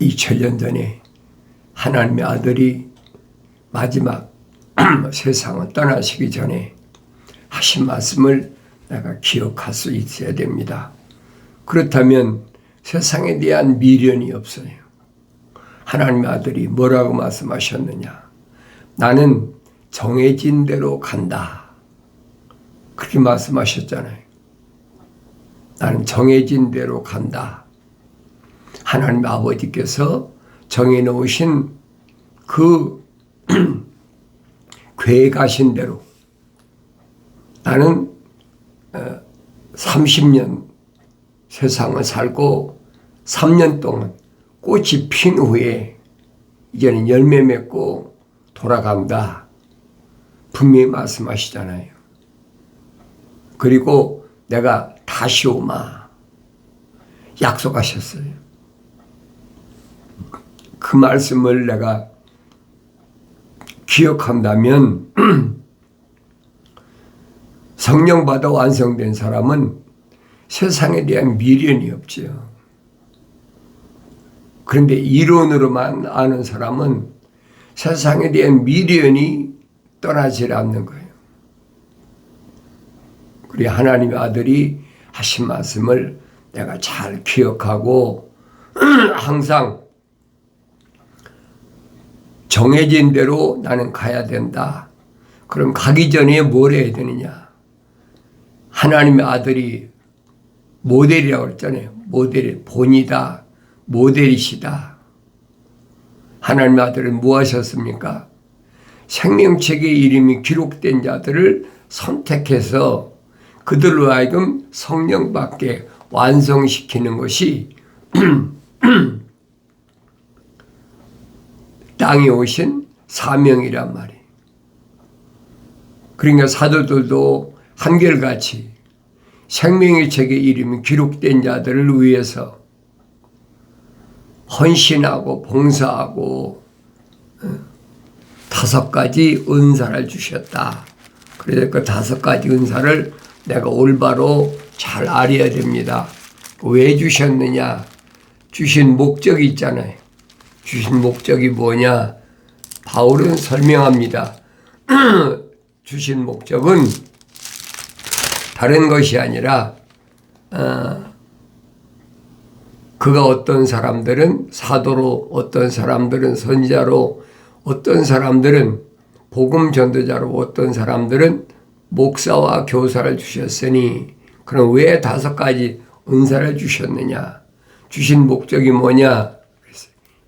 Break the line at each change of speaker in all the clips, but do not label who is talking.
2000년 전에 하나님의 아들이 마지막 세상을 떠나시기 전에 하신 말씀을 내가 기억할 수 있어야 됩니다. 그렇다면 세상에 대한 미련이 없어요. 하나님의 아들이 뭐라고 말씀하셨느냐? 나는 정해진 대로 간다. 그렇게 말씀하셨잖아요. 나는 정해진 대로 간다. 하나님 아버지께서 정해놓으신 그 계획하신 대로 나는 30년 어, 세상을 살고 3년 동안 꽃이 핀 후에 이제는 열매 맺고 돌아간다. 분명히 말씀하시잖아요. 그리고 내가 다시 오마. 약속하셨어요. 그 말씀을 내가 기억한다면 성령 받아 완성된 사람은 세상에 대한 미련이 없지요. 그런데 이론으로만 아는 사람은 세상에 대한 미련이 떠나질 않는 거예요. 우리 하나님의 아들이 하신 말씀을 내가 잘 기억하고 항상 정해진 대로 나는 가야 된다. 그럼 가기 전에 뭘 해야 되느냐? 하나님의 아들이 모델이라고 그랬잖아요. 모델이 본이다. 모델이시다. 하나님의 아들은 뭐 하셨습니까? 생명책의 이름이 기록된 자들을 선택해서 그들로 하여금 성령 밖에 완성시키는 것이 땅에 오신 사명이란 말이에요. 그러니까 사도들도 한결같이 생명의 책에 이름이 기록된 자들을 위해서 헌신하고 봉사하고 어, 다섯 가지 은사를 주셨다. 그래서 그 다섯 가지 은사를 내가 올바로 잘 알아야 됩니다. 왜 주셨느냐? 주신 목적이 있잖아요. 주신 목적이 뭐냐? 바울은 설명합니다. 주신 목적은 다른 것이 아니라 어, 그가 어떤 사람들은 사도로 어떤 사람들은 선자로 어떤 사람들은 복음 전도자로 어떤 사람들은 목사와 교사를 주셨으니 그럼 왜 다섯 가지 은사를 주셨느냐? 주신 목적이 뭐냐?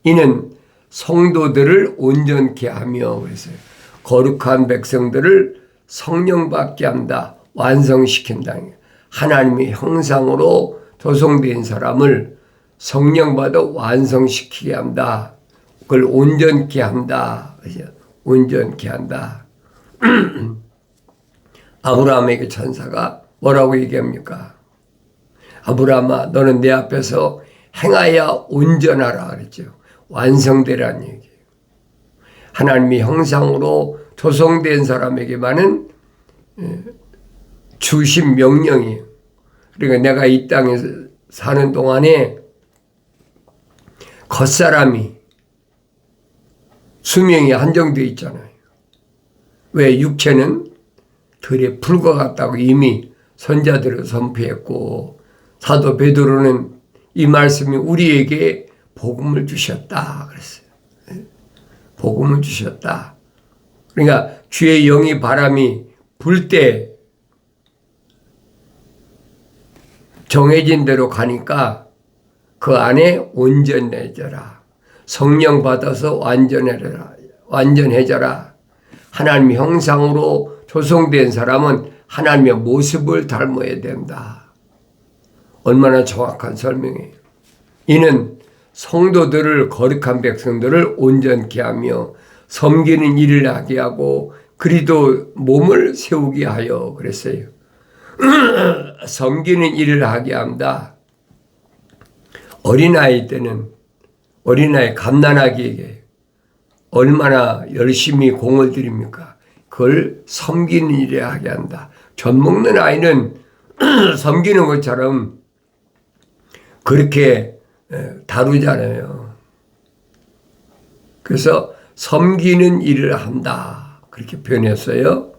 이는 성도들을 온전케 하며 그랬어요. 거룩한 백성들을 성령 받게 한다. 완성시킨다. 하나님의 형상으로 조성된 사람을 성령 받아 완성시키게 한다. 그걸 온전케 한다. 온전케 한다. 아브라함에게 천사가 뭐라고 얘기합니까? 아브라함아, 너는 내 앞에서 행하여 온전하라 그랬죠. 완성되라는 얘기예요. 하나님의 형상으로 조성된 사람에게만은 예, 주신 명령이에요. 그러니까 내가 이 땅에 사는 동안에 겉사람이 수명이 한정되어 있잖아요. 왜 육체는 들에 풀과 같다고 이미 선자들을 선포했고 사도 베드로는 이 말씀이 우리에게 복음을 주셨다 그랬어요. 복음을 주셨다. 그러니까 주의 영이 바람이 불 때 정해진 대로 가니까 그 안에 온전해져라. 성령 받아서 완전해져라. 완전해져라. 하나님 형상으로 조성된 사람은 하나님의 모습을 닮아야 된다. 얼마나 정확한 설명이에요. 이는 성도들을 거룩한 백성들을 온전케 하며 섬기는 일을 하게 하고 그리도 몸을 세우게 하여 그랬어요. 섬기는 일을 하게 한다. 어린아이 때는 어린아이 갓난아기에게 얼마나 열심히 공을 들입니까? 그걸 섬기는 일에 하게 한다. 젖 먹는 아이는 섬기는 것처럼 그렇게 예, 다루잖아요. 그래서 섬기는 일을 한다. 그렇게 표현했어요.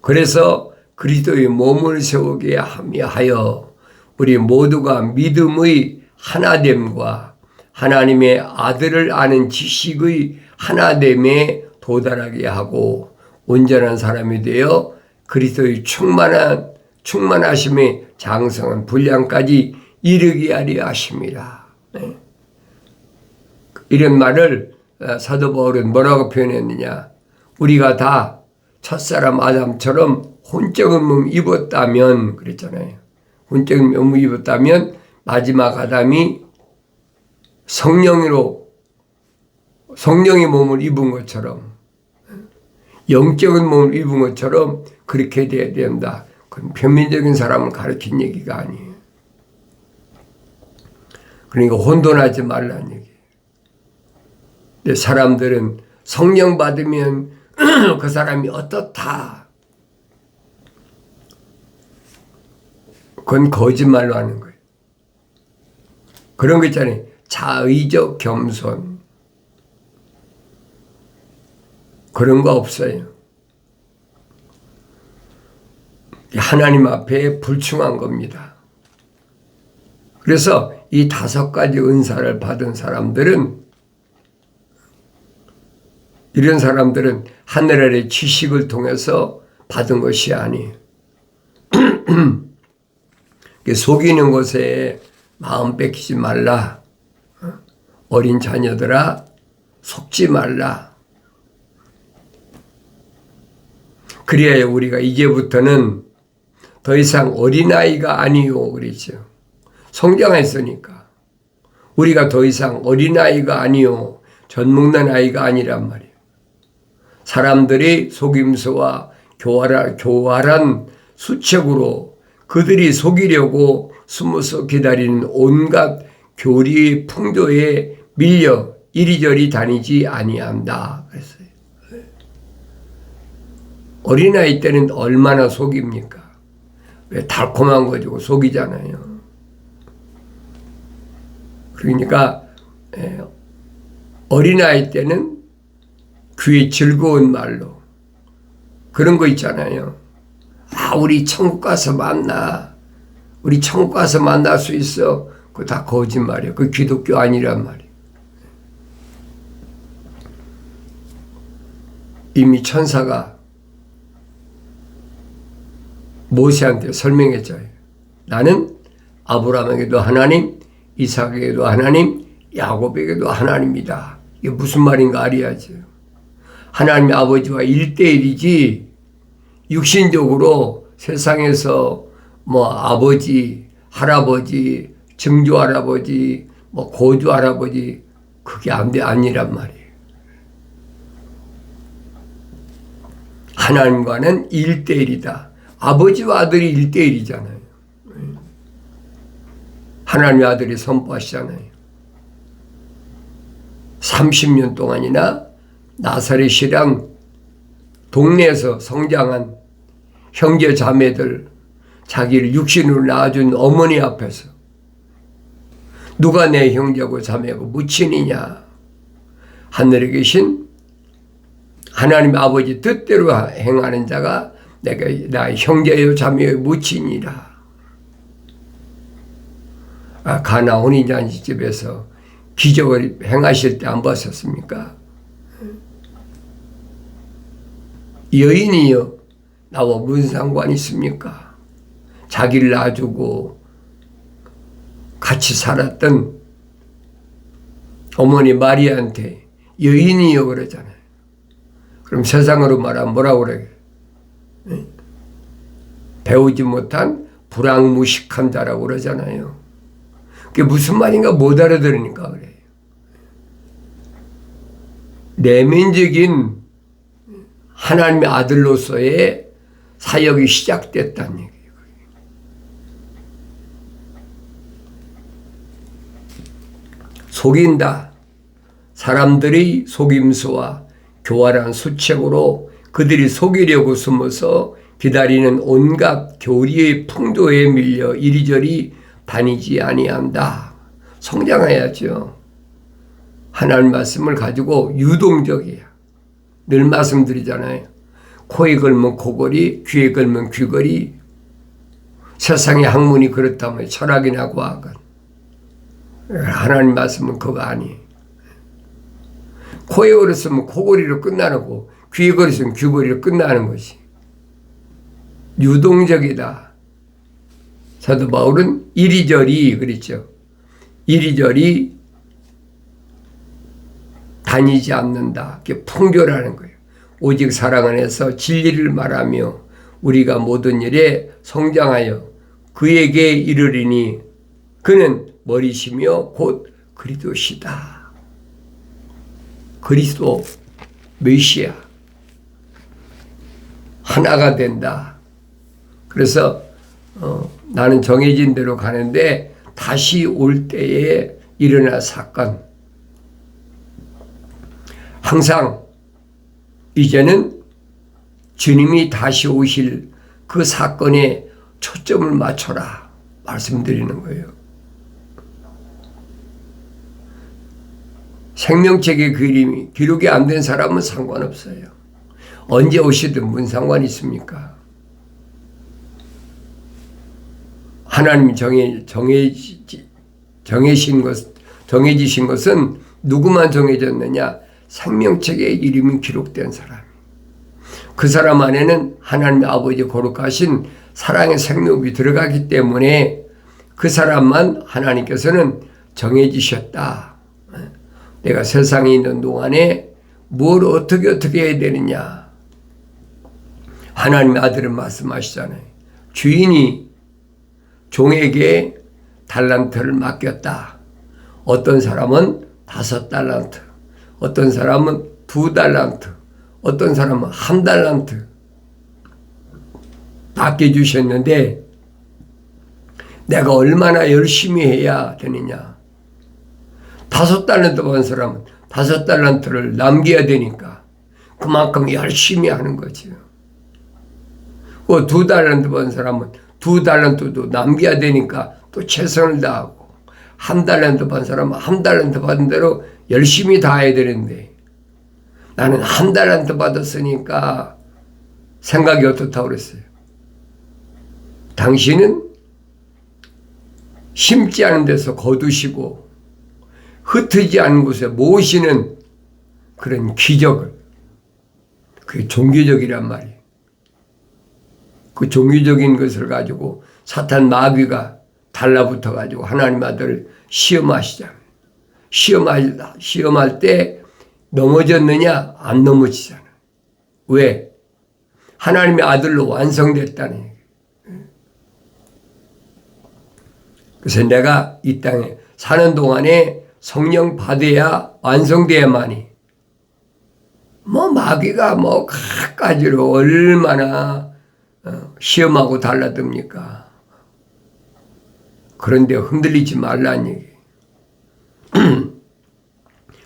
그래서 그리스도의 몸을 세우게 하여 우리 모두가 믿음의 하나됨과 하나님의 아들을 아는 지식의 하나됨에 도달하게 하고 온전한 사람이 되어 그리스도의 충만한 충만하심의 장성한 분량까지 이르게 하려 하십니다. 네. 이런 말을 어, 사도 바울은 뭐라고 표현했느냐? 우리가 다 첫사람 아담처럼 혼적인 몸 입었다면 그랬잖아요. 혼적인 몸 입었다면 마지막 아담이 성령으로 성령의 몸을 입은 것처럼 영적인 몸을 입은 것처럼 그렇게 돼야 된다. 그건 표면적인 사람을 가르친 얘기가 아니에요. 그러니까 혼돈하지 말라는 얘기예요. 사람들은 성령 받으면 그 사람이 어떻다. 그건 거짓말로 하는 거예요. 그런 거 있잖아요. 자의적 겸손. 그런 거 없어요. 하나님 앞에 불충한 겁니다. 그래서 이 다섯 가지 은사를 받은 사람들은 이런 사람들은 하늘 아래 지식을 통해서 받은 것이 아니에요. 속이는 것에 마음 뺏기지 말라. 어린 자녀들아 속지 말라. 그래야 우리가 이제부터는 더 이상 어린아이가 아니요 그랬죠. 성장 했으니까. 우리가 더 이상 어린아이가 아니요 전문난 아이가 아니란 말이에요. 사람들이 속임수와 교활한, 교활한 수책으로 그들이 속이려고 숨어서 기다리는 온갖 교리의 풍조에 밀려 이리저리 다니지 아니한다. 그랬어요. 어린아이 때는 얼마나 속입니까? 왜 달콤한 거 주고 속이잖아요. 그러니까 예, 어린아이 때는 귀에 즐거운 말로 그런 거 있잖아요. 아, 우리 천국 가서 만나. 우리 천국 가서 만날 수 있어. 그거 다 거짓말이에요. 그 기독교 아니란 말이에요. 이미 천사가 모세한테 설명했죠. 나는 아브라함에게도 하나님, 이삭에게도 하나님, 야곱에게도 하나님이다. 이게 무슨 말인가 알아야죠. 하나님 아버지와 일대일이지 육신적으로 세상에서 뭐 아버지, 할아버지, 증조 할아버지, 뭐 고조 할아버지 그게 안 돼 아니란 말이에요. 하나님과는 일대일이다. 아버지와 아들이 일대일이잖아요. 하나님의 아들이 선포하시잖아요. 30년 동안이나 나사렛이랑 동네에서 성장한 형제 자매들 자기를 육신으로 낳아준 어머니 앞에서 누가 내 형제고 자매고 무친이냐 하늘에 계신 하나님 아버지 뜻대로 행하는 자가 내가 나 형제요 자매요 무친이라 아, 가나 혼인잔치집에서 기적을 행하실 때안 보셨습니까? 여인이요 나와 무슨 상관이 있습니까? 자기를 놔주고 같이 살았던 어머니 마리아한테 여인이요 그러잖아요. 그럼 세상으로 말하면 뭐라고 그래? 배우지 못한 불황무식한 자라고 그러잖아요. 그게 무슨 말인가 못 알아들으니까 그래요. 내면적인 하나님의 아들로서의 사역이 시작됐다는 얘기예요. 속인다. 사람들이 속임수와 교활한 수책으로 그들이 속이려고 숨어서 기다리는 온갖 교리의 풍조에 밀려 이리저리 다니지 아니한다. 성장해야죠. 하나님 말씀을 가지고 유동적이야. 늘 말씀드리잖아요. 코에 걸면 코걸이, 귀에 걸면 귀걸이. 세상의 학문이 그렇다면 철학이나 과학은. 하나님 말씀은 그거 아니에요. 코에 걸었으면 코걸이로 끝나는 거, 귀에 걸었으면 귀걸이로 끝나는 것이. 유동적이다. 사도 바울은 이리저리 그랬죠. 이리저리 다니지 않는다. 그게 풍조라는 거예요. 오직 사랑 안에서 진리를 말하며 우리가 모든 일에 성장하여 그에게 이르리니 그는 머리시며 곧 그리스도시다. 그리스도 메시아 하나가 된다. 그래서 어, 나는 정해진 대로 가는데 다시 올 때에 일어날 사건 항상 이제는 주님이 다시 오실 그 사건에 초점을 맞춰라 말씀드리는 거예요. 생명책의 그림이 기록이 안 된 사람은 상관없어요. 언제 오시든 무슨 상관 있습니까? 하나님 정해 정해 정해신 것 정해지신 것은 누구만 정해졌느냐? 생명책에 이름이 기록된 사람. 그 사람 안에는 하나님 아버지 거룩하신 사랑의 생명이 들어가기 때문에 그 사람만 하나님께서는 정해지셨다. 내가 세상에 있는 동안에 뭘 어떻게 어떻게 해야 되느냐. 하나님의 아들은 말씀하시잖아요. 주인이 종에게 달란트를 맡겼다. 어떤 사람은 다섯 달란트, 어떤 사람은 두 달란트, 어떤 사람은 한 달란트 맡겨주셨는데 내가 얼마나 열심히 해야 되느냐. 다섯 달란트 번 사람은 다섯 달란트를 남겨야 되니까 그만큼 열심히 하는 거지요. 그 두 달란트 번 사람은 두 달란트도 남겨야 되니까 또 최선을 다하고 한 달란트 번 사람은 한 달란트 받은 대로 열심히 다 해야 되는데 나는 한 달란트 받았으니까 생각이 어떻다고 그랬어요. 당신은 심지 않은 데서 거두시고 흩어지지 않은 곳에 모으시는 그런 기적을 그게 종교적이란 말이에요. 그 종교적인 것을 가지고 사탄 마귀가 달라붙어 가지고 하나님 아들을 시험하시잖아요. 시험할, 시험할 때 넘어졌느냐? 안 넘어지잖아. 왜? 하나님의 아들로 완성됐다는 얘기예요. 그래서 내가 이 땅에 사는 동안에 성령 받아야 완성돼야만이. 뭐 마귀가 뭐 갖가지로 얼마나 어, 시험하고 달라듭니까? 그런데 흔들리지 말라는 얘기.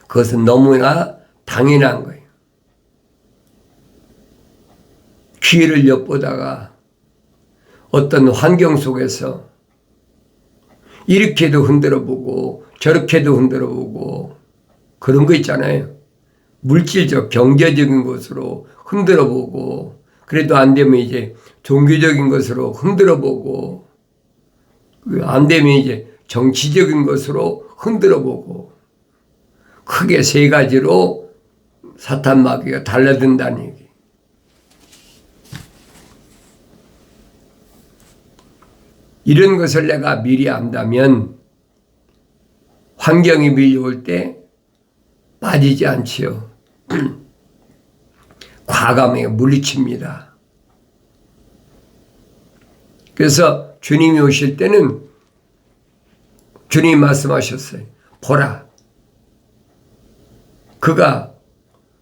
그것은 너무나 당연한 거예요. 기회를 엿보다가 어떤 환경 속에서 이렇게도 흔들어 보고 저렇게도 흔들어 보고 그런 거 있잖아요. 물질적 경제적인 것으로 흔들어 보고 그래도 안 되면 이제 종교적인 것으로 흔들어 보고 그안 되면 이제 정치적인 것으로 흔들어 보고 크게 세 가지로 사탄 마귀가 달라든다는 얘기. 이런 것을 내가 미리 안다면 환경이 밀려올 때 빠지지 않지요. 과감하게 물리칩니다. 그래서 주님이 오실 때는 주님이 말씀하셨어요. 보라. 그가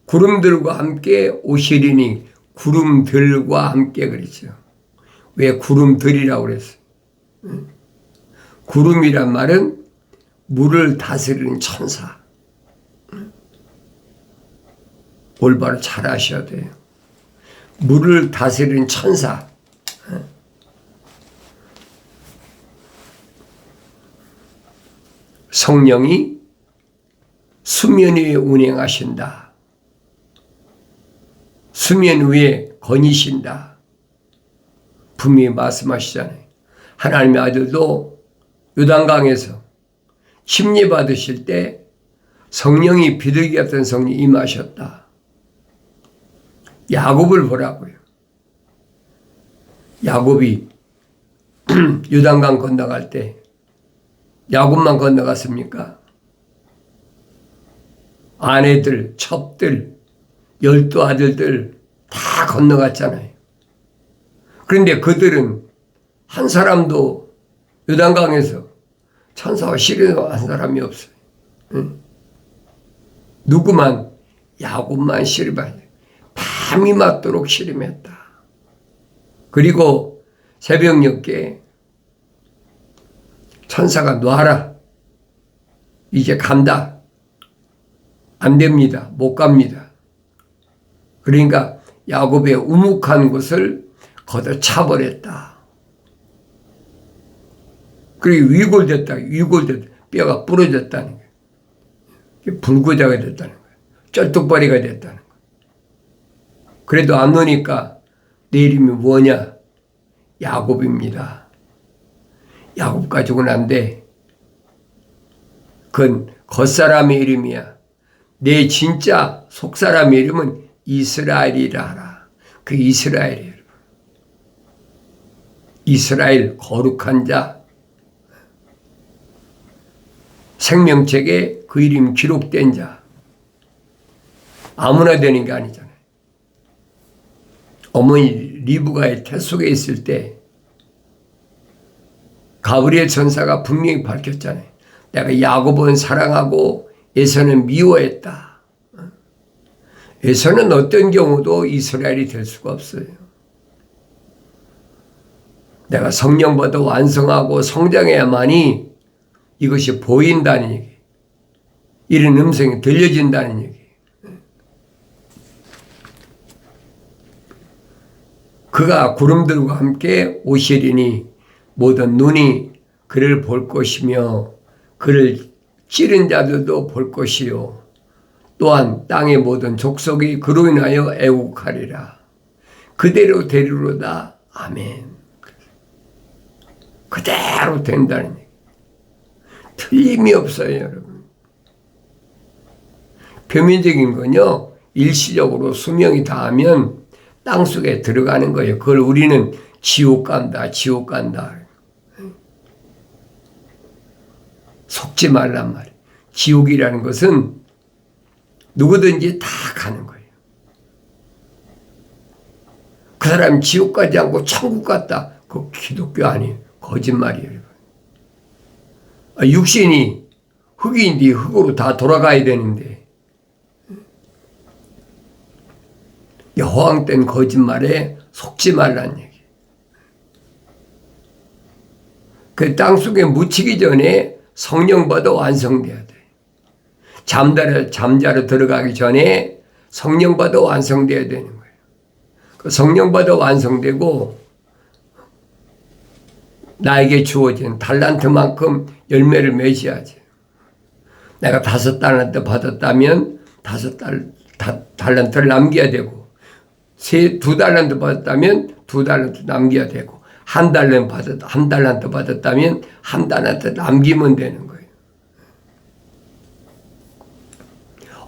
구름들과 함께 오시리니 구름들과 함께 그랬죠. 왜 구름들이라고 그랬어요? 구름이란 말은 물을 다스리는 천사. 올바로 잘 아셔야 돼요. 물을 다스리는 천사. 성령이 수면 위에 운행하신다. 수면 위에 거니신다. 분명히 말씀하시잖아요. 하나님의 아들도 요단강에서 침례 받으실 때 성령이 비둘기 같은 성령이 임하셨다. 야곱을 보라고요. 야곱이 요단강 건너갈 때 야곱만 건너갔습니까? 아내들, 첩들, 열두 아들들 다 건너갔잖아요. 그런데 그들은 한 사람도 요단강에서 천사와 씨름한 사람이 없어요. 응? 누구만 야곱만 씨름하죠. 밤이 맞도록 씨름했다. 그리고 새벽 늦게 천사가 놔라. 이제 간다. 안 됩니다. 못 갑니다. 그러니까 야곱의 우묵한 것을 걷어차버렸다. 그리고 위골됐다. 위골됐다. 뼈가 부러졌다는 거예요. 불구자가 됐다는 거예요. 쩔뚝발이가 됐다는 거예요. 그래도 안 노니까 내 이름이 뭐냐? 야곱입니다. 야곱 가지고는 안 돼. 그건 겉사람의 이름이야. 내 진짜 속사람의 이름은 이스라엘이라 하라. 그 이스라엘이에요. 이스라엘 거룩한 자. 생명책에 그 이름 기록된 자. 아무나 되는 게 아니잖아요. 어머니 리브가의 태 속에 있을 때 가브리엘 전사가 분명히 밝혔잖아요. 내가 야곱은 사랑하고 에서는 미워했다. 에서는 어떤 경우도 이스라엘이 될 수가 없어요. 내가 성령보다 완성하고 성장해야만이 이것이 보인다는 얘기. 이런 음성이 들려진다는 얘기. 그가 구름 들과 함께 오시리니 모든 눈이 그를 볼 것이며 그를 찌른 자들도 볼 것이요. 또한 땅의 모든 족속이 그로 인하여 애국하리라. 그대로 되리로다. 아멘. 그대로 된다는 틀림이 없어요 여러분. 표면적인 건요 일시적으로 수명이 닿으면 땅속에 들어가는 거예요. 그걸 우리는 지옥 간다 지옥 간다 속지 말란 말이에요. 지옥이라는 것은 누구든지 다 가는 거예요. 그 사람 지옥 가지 않고 천국 갔다. 그 기독교 아니에요. 거짓말이에요. 아, 육신이 흙인데 흙으로 다 돌아가야 되는데 허황된 거짓말에 속지 말란 얘기. 그 땅속에 묻히기 전에 성령보다 완성돼야 돼. 잠자러, 잠자러 들어가기 전에 성령보다 완성돼야 되는 거예요. 그 성령보다 완성되고 나에게 주어진 달란트만큼 열매를 맺어야지. 내가 다섯 달란트 받았다면 다섯 달, 다, 달란트를 남겨야 되고, 세, 두 달란트 받았다면 두 달란트 남겨야 되고, 한 달란트 받았, 한 달란트 받았다면 한 달란트 남기면 되는 거예요.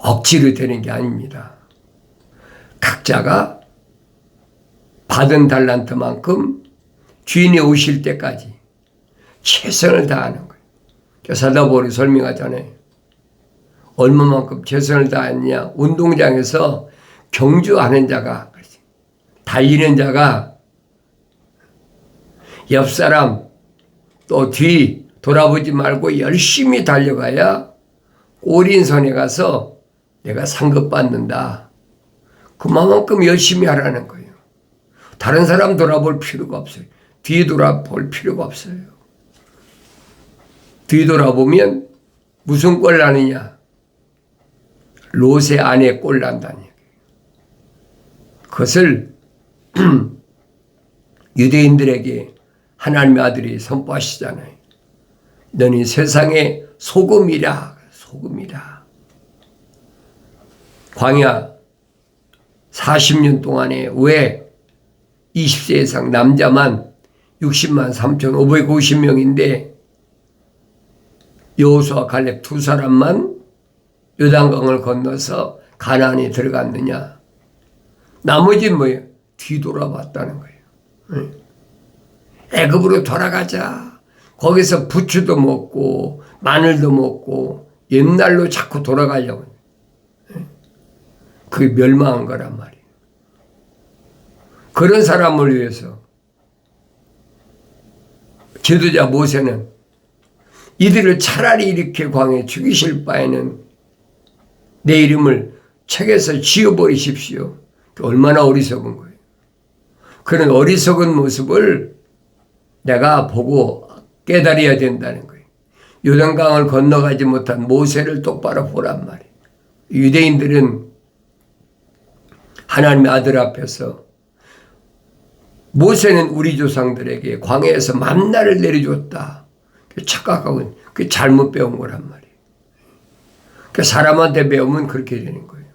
억지로 되는 게 아닙니다. 각자가 받은 달란트만큼 주인이 오실 때까지 최선을 다하는 거예요. 사도보리 설명하잖아요. 얼마만큼 최선을 다했냐. 운동장에서 경주하는 자가, 달리는 자가 옆 사람 또 뒤 돌아보지 말고 열심히 달려가야 오린선에 가서 내가 상급 받는다. 그만큼 열심히 하라는 거예요. 다른 사람 돌아볼 필요가 없어요. 뒤 돌아볼 필요가 없어요. 뒤 돌아보면 무슨 꼴 나느냐? 롯의 안에 꼴 얘기예요. 그것을 유대인들에게 하나님의 아들이 선포하시잖아요. 너는 세상에 소금이라 소금이라 광야 40년 동안에 왜 20세 이상 남자만 60만 3,550명인데 여호수아 갈렙 두 사람만 요단강을 건너서 가나안에 들어갔느냐? 나머지 뭐예요? 뒤돌아봤다는 거예요. 응. 애굽으로 돌아가자. 거기서 부추도 먹고 마늘도 먹고 옛날로 자꾸 돌아가려고. 그게 멸망한 거란 말이에요. 그런 사람을 위해서 지도자 모세는 이들을 차라리 이렇게 광에 죽이실 바에는 내 이름을 책에서 지워버리십시오. 얼마나 어리석은 거예요. 그런 어리석은 모습을 내가 보고 깨달아야 된다는 거예요. 요단강을 건너가지 못한 모세를 똑바로 보란 말이에요. 유대인들은 하나님의 아들 앞에서 모세는 우리 조상들에게 광야에서 만나를 내려줬다. 착각하고 그 잘못 배운 거란 말이에요. 그 사람한테 배우면 그렇게 되는 거예요.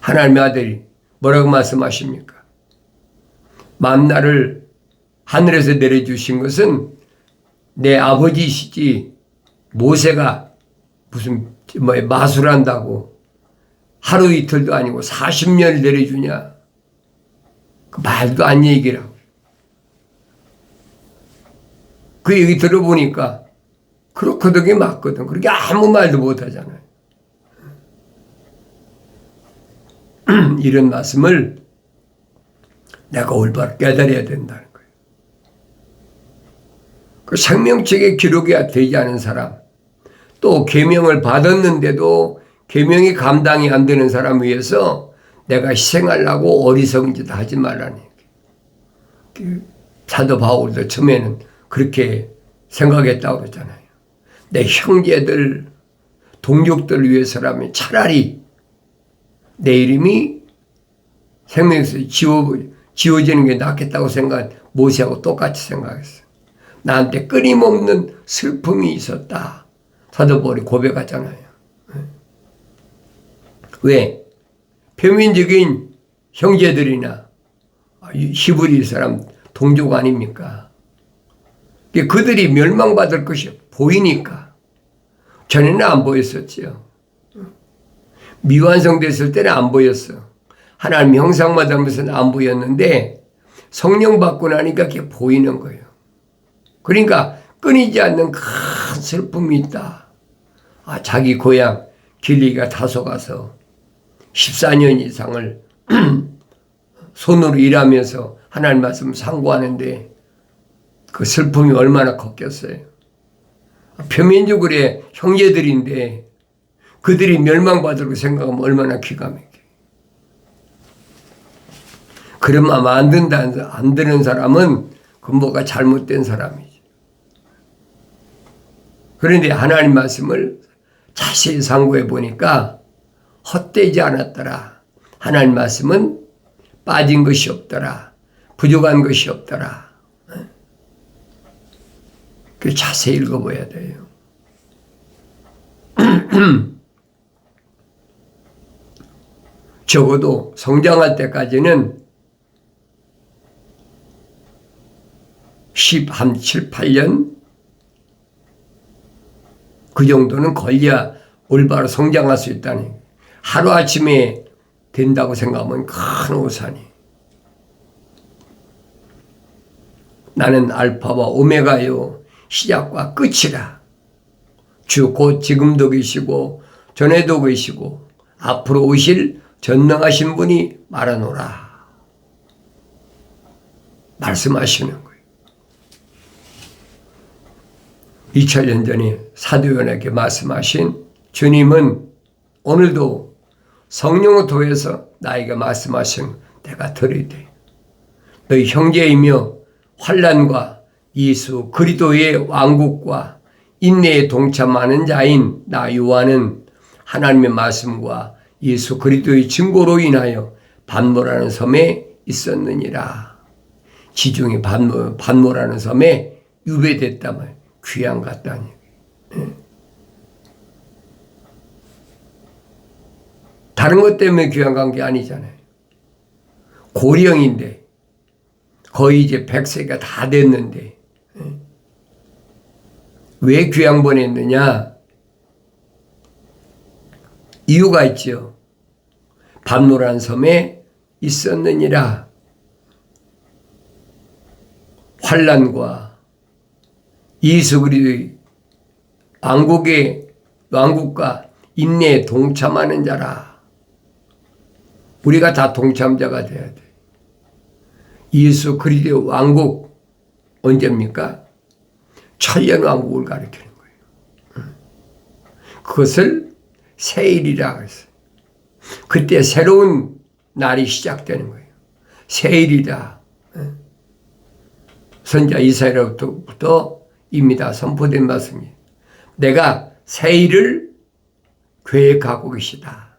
하나님의 아들이 뭐라고 말씀하십니까? 만나를 하늘에서 내려주신 것은 내 아버지시지 모세가 무슨 뭐 마술한다고 하루 이틀도 아니고 40년을 내려주냐? 그 말도 안 얘기라고. 그 얘기 들어보니까 그렇거든요, 맞거든. 그렇게 아무 말도 못 하잖아요. 이런 말씀을 내가 올바로 깨달아야 거예요. 그 생명책에 기록이 되지 않은 사람, 또 계명을 받았는데도 계명이 감당이 안 되는 사람 위해서 내가 희생하려고 어리석은 짓 하지 말라니. 그 사도 바울도 처음에는 그렇게 생각했다고 그러잖아요. 내 형제들, 동족들 위해서라면 차라리 내 이름이 생명에서 지워, 지워지는 게 낫겠다고 생각, 모세하고 똑같이 생각했어. 나한테 끊임없는 슬픔이 있었다. 사도 바울이 고백하잖아요. 왜? 표면적인 형제들이나 히브리 사람 동족 아닙니까? 그들이 멸망받을 것이 보이니까. 전에는 안 보였었지요. 미완성됐을 때는 안 보였어. 하나님 형상마다면서는 안 보였는데 성령 받고 나니까 그게 보이는 거예요. 그러니까 끊이지 않는 큰 슬픔이 있다. 아, 자기 고향 길리가 다소 가서 14년 이상을 손으로 일하면서 하나님 말씀 상고하는데 그 슬픔이 얼마나 컸겠어요. 표면적으로 형제들인데 그들이 멸망받으려고 생각하면 얼마나 기가 막혀. 마음 안 든다, 안 드는 사람은 근보가 잘못된 사람이지. 그런데 하나님 말씀을 자세히 상고해 보니까 헛되지 않았더라. 하나님 말씀은 빠진 것이 없더라. 부족한 것이 없더라. 그 자세히 읽어봐야 돼요. 적어도 성장할 때까지는 10, 한 7, 8년 그 정도는 걸려야 올바로 성장할 수 있다니. 하루아침에 된다고 생각하면 큰 오산이. 나는 알파와 오메가요. 시작과 끝이라. 주 곧 지금도 계시고 전에도 계시고 앞으로 오실 전능하신 분이 말하노라. 말씀하시는 거예요. 2000년 전에 사도연에게 말씀하신 주님은 오늘도 성령을 통해서 나에게 말씀하신 내가 들으되 너희 형제이며 환란과 예수 그리도의 왕국과 인내에 동참하는 자인 나 요한은 하나님의 말씀과 예수 그리도의 증거로 인하여 반모라는 섬에 있었느니라. 지중해 반모, 반모라는 섬에 유배됐다면 귀한 같다니. 예. 다른 것 때문에 귀한 간 게 아니잖아요. 고령인데 거의 이제 100세가 다 됐는데 예. 왜 귀양 보냈느냐? 이유가 있죠. 밤노란 섬에 있었느니라. 환란과 이스그리의 왕국의 왕국과 인내에 동참하는 자라. 우리가 다 동참자가 돼야 돼. 예수 그리스도 왕국 언제입니까? 천년 왕국을 가리키는 거예요. 그것을 세일이라 그랬어요. 그때 새로운 날이 시작되는 거예요. 세일이다. 선자 이사야로부터 입니다. 선포된 말씀이. 내가 세일을 계획하고 계시다.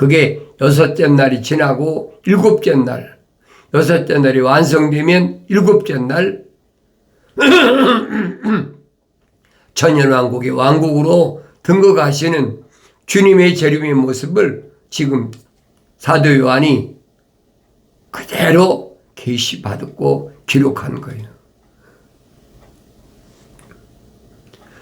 그게 여섯째 날이 지나고 일곱째 날, 여섯째 날이 완성되면 일곱째 날 천년왕국의 왕국으로 등극하시는 주님의 재림의 모습을 지금 사도 요한이 그대로 계시받았고 기록한 거예요.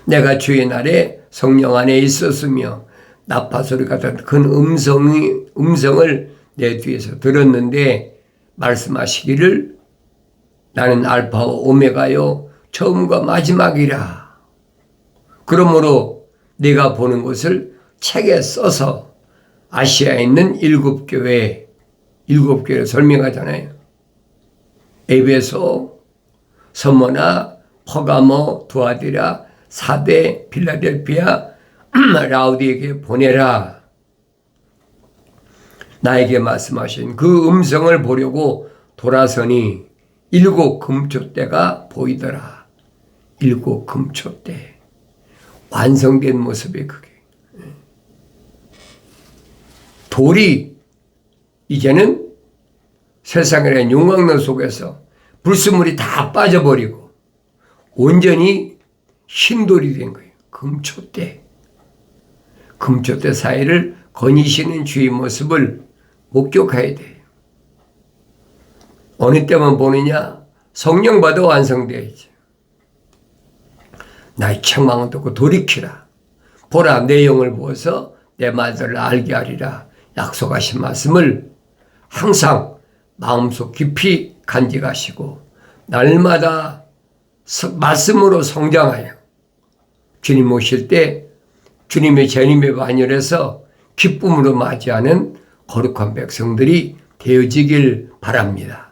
내가 주의 날에 성령 안에 있었으며 나파 소리 같은 큰 음성이 음성을 내 뒤에서 들었는데 말씀하시기를 나는 알파와 오메가요 처음과 마지막이라. 그러므로 내가 보는 것을 책에 써서 아시아에 있는 일곱 교회 일곱 교회를 설명하잖아요. 에베소, 서머나, 퍼가모, 두아디라, 사대, 필라델피아, 라우디에게 보내라. 나에게 말씀하신 그 음성을 보려고 돌아서니 일곱 금초대가 보이더라. 일곱 금초대. 완성된 모습이 그게. 돌이 이제는 세상의 용광로 속에서 불순물이 다 빠져버리고 온전히 흰돌이 된 거예요. 금초대. 금초대 사이를 거니시는 주의 모습을 목격해야 돼요. 어느 때만 보느냐? 성령 받아 완성되어야지. 나의 책망은 듣고 돌이키라. 보라, 내 영을 부어서 내 말들을 알게 하리라. 약속하신 말씀을 항상 마음속 깊이 간직하시고 날마다 말씀으로 성장하여 주님 오실 때 주님의 재림에 반열해서 기쁨으로 맞이하는 거룩한 백성들이 되어지길 바랍니다.